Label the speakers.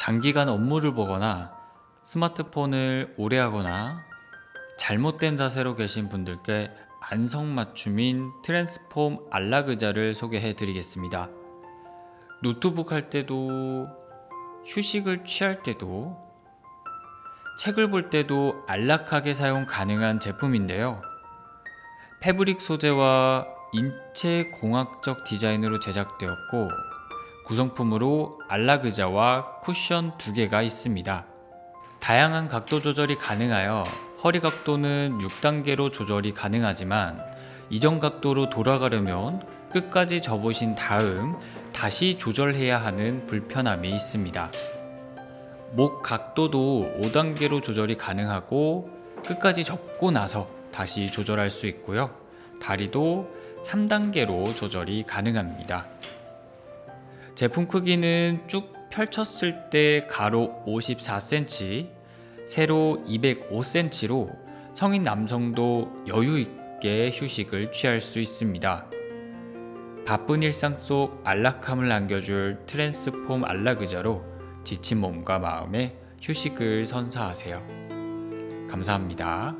Speaker 1: 장기간 업무를 보거나 스마트폰을 오래 하거나 잘못된 자세로 계신 분들께 안성맞춤인 트랜스폼 안락 의자를 소개해 드리겠습니다. 노트북 할 때도 휴식을 취할 때도 책을 볼 때도 안락하게 사용 가능한 제품인데요. 패브릭 소재와 인체 공학적 디자인으로 제작되었고 구성품으로 안락의자와 쿠션 두 개가 있습니다. 다양한 각도 조절이 가능하여 허리 각도는 6단계로 조절이 가능하지만 이전 각도로 돌아가려면 끝까지 접으신 다음 다시 조절해야 하는 불편함이 있습니다. 목 각도도 5단계로 조절이 가능하고 끝까지 접고 나서 다시 조절할 수 있고요. 다리도 3단계로 조절이 가능합니다. 제품 크기는 쭉 펼쳤을 때 가로 54cm, 세로 205cm로 성인 남성도 여유 있게 휴식을 취할 수 있습니다. 바쁜 일상 속 안락함을 안겨줄 트랜스폼 안락의자로 지친 몸과 마음에 휴식을 선사하세요. 감사합니다.